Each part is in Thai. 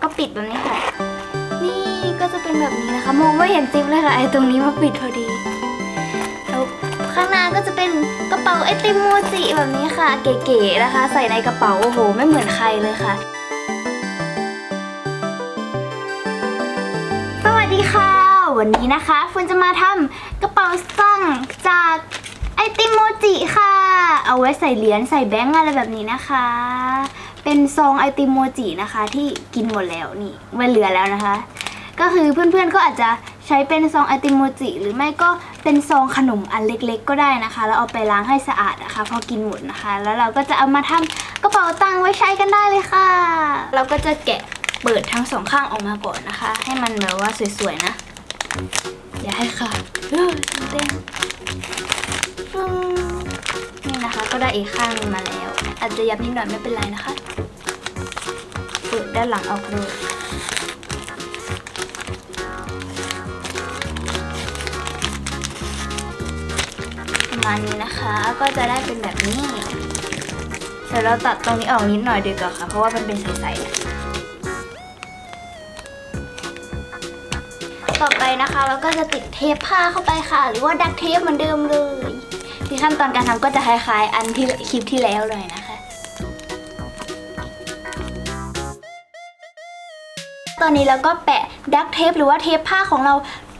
แล้วก็ปิดแบบนี้ค่ะ นี่ก็จะเป็นแบบนี้นะคะ มองไม่เห็นซิปเลยค่ะไอ้ตรงนี้มาปิดพอดีแล้วข้างหน้าก็จะเป็นกระเป๋าไอติมโมจิแบบนี้ค่ะ เก๋ๆนะคะ ใส่ในกระเป๋าโอ้โห ไม่เหมือนใครเลยค่ะ สวัสดีค่ะ วันนี้นะคะฟุนจะมาทำกระเป๋าสตังค์จากไอติมโมจิค่ะ เอาไว้ใส่เหรียญใส่แบงก์อะไรแบบนี้นะคะ เป็นซองไอติมโมจินะคะ ที่กินหมดแล้วนี่ไม่เหลือแล้วนะคะ ก็คือเพื่อนๆก็อาจจะใช้เป็นซองไอติมโมจิ หรือไม่ก็เป็นซองขนมอันเล็ก ๆ ก็ได้นะคะ แล้วเอาไปล้างให้สะอาดนะคะ พอกินหมดนะคะ แล้วเราก็จะเอามาทำกระเป๋าตังค์ไว้ใช้กันได้เลยค่ะ เราก็จะแกะเปิดทั้งสองข้างออกมาก่อนนะคะ ให้มันแบบว่าสวยๆนะอย่าให้ขาดเฮ้ยเต้นนี่นะคะก็ได้อีกข้างมาแล้ว อาจจะยับนิดหน่อยไม่เป็นไรนะคะ เปิดด้านหลังออกเลยประมาณนี้นะคะก็จะได้เป็นแบบนี้เดี๋ยวเราตัดตรงนี้ออกนิดหน่อยดีกว่าค่ะ เพราะว่ามันเป็นใสๆนะต่อไปนะคะเราก็จะติดเทปผ้าเข้าไปค่ะ หรือว่าดักเทปเหมือนเดิมเลยที่ขั้นตอนการทำก็จะคล้ายๆ อันที่คลิปที่แล้วเลยนะ ตอนนี้เราก็แปะดักเทปหรือว่าเทปผ้าของเรา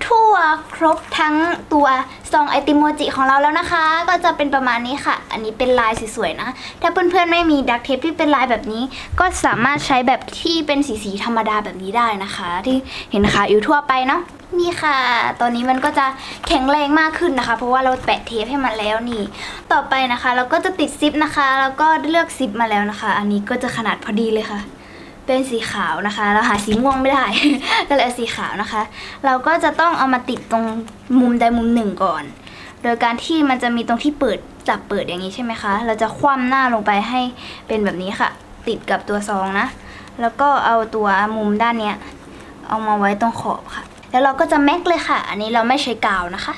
ทั่วครบทั้งตัวซองไอติมโมจิของเราแล้วนะคะ ก็จะเป็นประมาณนี้ค่ะ อันนี้เป็นลายสวยๆนะ ถ้าเพื่อนๆไม่มีดักเทปที่เป็นลายแบบนี้ ก็สามารถใช้แบบที่เป็นสีๆธรรมดาแบบนี้ได้นะคะ ที่เห็นนะคะอยู่ทั่วไปเนาะนี่ค่ะ ตอนนี้มันก็จะแข็งแรงมากขึ้นนะคะ เพราะว่าเราแปะเทปให้มันแล้วนี่ ต่อไปนะคะ เราก็จะติดซิปนะคะ แล้วก็เลือกซิปมาแล้วนะคะ อันนี้ก็จะขนาดพอดีเลยค่ะ เป็นสีขาวนะคะ เราหาสีม่วงไม่ได้ ก็เลยเอาสีขาวนะคะ เราก็จะต้องเอามาติดตรงมุมใดมุมหนึ่งก่อน โดยการที่มันจะมีตรงที่เปิดจับเปิดอย่างนี้ใช่ไหมคะ เราจะคว่ำหน้าลงไปให้เป็นแบบนี้ค่ะ ติดกับตัวซองนะ แล้วก็เอาตัวมุมด้านเนี้ยเอามาไว้ตรงขอบค่ะ แล้วเราก็จะแม็กเลยค่ะ อันนี้เราไม่ใช้กาวนะคะ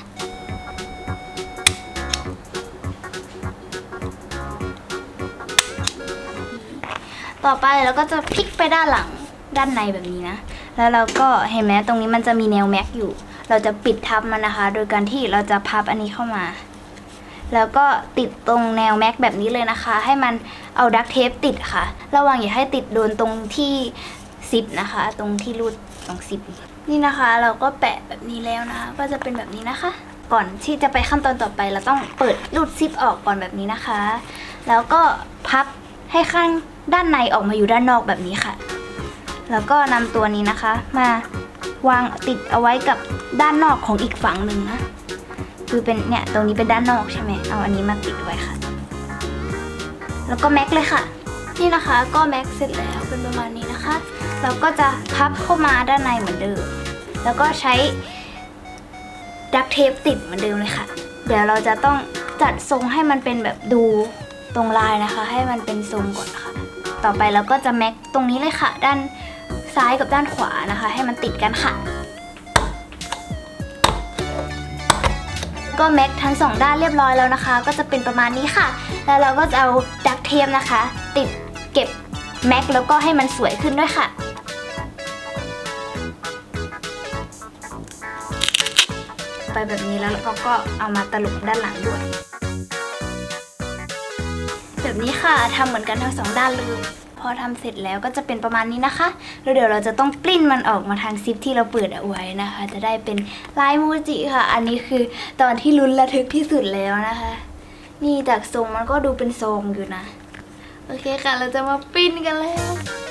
ต่อไปเราก็จะพลิกไปด้านหลังด้านในแบบนี้นะ แล้วเราก็เห็นไหมตรงนี้มันจะมีแนวแม็กอยู่ เราจะปิดทับมันนะคะ โดยการที่เราจะพับอันนี้เข้ามา แล้วก็ติดตรงแนวแม็กแบบนี้เลยนะคะ ให้มันเอาดักเทปติดค่ะ ระวังอย่าให้ติดโดนตรงที่ซิปนะคะ ตรงที่รูดตรงซิปนี่นะคะ เราก็แปะแบบนี้แล้วนะก็จะเป็นแบบนี้นะคะ ก่อนที่จะไปขั้นตอนต่อไป เราต้องเปิดรูดซิปออกก่อนแบบนี้นะคะ แล้วก็พับ ให้ข้างด้านในออกมาอยู่ด้านนอกแบบนี้ค่ะ แล้วก็นำตัวนี้นะคะ มาวางติดเอาไว้กับด้านนอกของอีกฝั่งหนึ่งนะ คือเป็นเนี่ยตรงนี้เป็นด้านนอกใช่ไหมเอาอันนี้มาติดไว้ค่ะ แล้วก็แม็กเลยค่ะ นี่นะคะก็แม็กเสร็จแล้วเป็นประมาณนี้นะคะ เราก็จะพับเข้ามาด้านในเหมือนเดิม แล้วก็ใช้ดักเทปติดเหมือนเดิมเลยค่ะ เดี๋ยวเราจะต้องจัดทรงให้มันเป็นแบบดู ตรงลายนะคะ ให้มันเป็นทรงก่อนค่ะ ต่อไปเราก็จะแม็กตรงนี้เลยค่ะ ด้านซ้ายกับด้านขวานะคะ ให้มันติดกันค่ะ ก็แม็กทั้งสองด้านเรียบร้อยแล้วนะคะ ก็จะเป็นประมาณนี้ค่ะ แล้วเราก็จะเอาดักเทปนะคะ ติดเก็บแม็กแล้วก็ให้มันสวยขึ้นด้วยค่ะไปแบบนี้แล้วเราก็เอามาตลกด้านหลังด้วย แบบนี้ค่ะทำเหมือนกันทั้งสองด้านเลยพอทำเสร็จแล้วก็จะเป็นประมาณนี้นะคะแล้วเดี๋ยวเราจะต้องปลิ้นมันออกมาทางซิปที่เราเปิดเอาไว้นะคะ จะได้เป็นลายมูจิค่ะ อันนี้คือตอนที่ลุ้นระทึกที่สุดแล้วนะคะ นี่จากทรงมันก็ดูเป็นทรงอยู่นะ โอเคค่ะ เราจะมาปริ้นกันแล้ว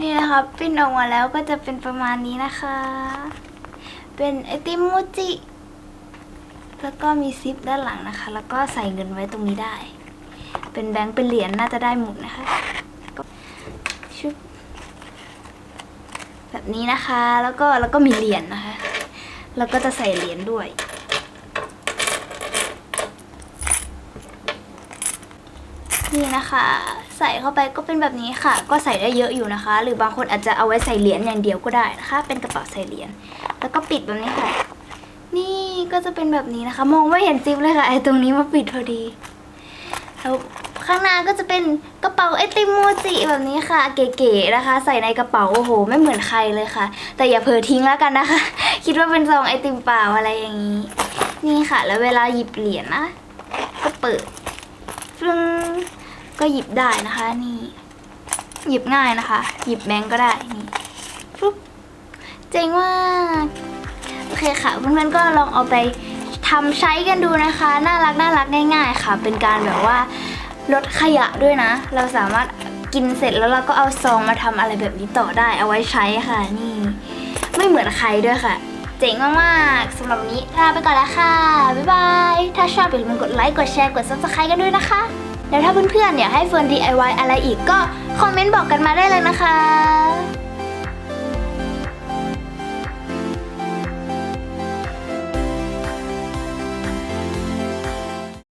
นี่นะคะปิ้นออกมาแล้วก็จะเป็นประมาณนี้นะคะ เป็นไอติมโมจิ แล้วก็มีซิปด้านหลังนะคะ แล้วก็ใส่เงินไว้ตรงนี้ได้ เป็นแบงค์เป็นเหรียญน่าจะได้หมดนะคะชุบแบบนี้นะคะ แล้วก็แล้วก็มีเหรียญนะคะ แล้วก็จะใส่เหรียญด้วย นี่นะคะ ใส่เข้าไปก็เป็นแบบนี้ค่ะ ก็ใส่ได้เยอะอยู่นะคะ หรือบางคนอาจจะเอาไว้ใส่เหรียญอย่างเดียวก็ได้นะคะ เป็นกระเป๋าใส่เหรียญแล้วก็ปิดแบบนี้ค่ะ นี่ก็จะเป็นแบบนี้นะคะ มองไม่เห็นซิปเลยค่ะไอ้ตรงนี้มาปิดพอดีแล้วข้างหน้าก็จะเป็นกระเป๋าไอติมโมจิแบบนี้ค่ะ เก๋ๆนะคะ ใส่ในกระเป๋าโอ้โห ไม่เหมือนใครเลยค่ะ แต่อย่าเผลอทิ้งแล้วกันนะคะ คิดว่าเป็นซองไอติมเปล่าอะไรอย่างนี้ นี่ค่ะ แล้วเวลาหยิบเหรียญนะ ก็เปิดฟึ่ง ก็หยิบได้นะคะนี่ หยิบง่ายนะคะ หยิบแบงก์ก็ได้นี่ฟึ๊บเจ๋งมากโอเคค่ะเพื่อนๆก็ลองเอาไปทำใช้กันดูนะคะ น่ารักน่ารักง่ายๆค่ะ เป็นการแบบว่าลดขยะด้วยนะ เราสามารถกินเสร็จแล้วเราก็เอาซองมาทำอะไรแบบนี้ต่อได้เอาไว้ใช้ค่ะนี่ ไม่เหมือนใครด้วยค่ะ เจ๋งมากๆสำหรับวันนี้ลาไปก่อนแล้วค่ะ บ๊ายบาย ถ้าชอบอย่าลืมกดไลค์กดแชร์กด subscribe กันด้วยนะคะ แล้วถ้าเพื่อนๆอยากให้เฟิร์น DIY อะไรอีกก็คอมเมนต์บอกกันมาได้เลยนะคะ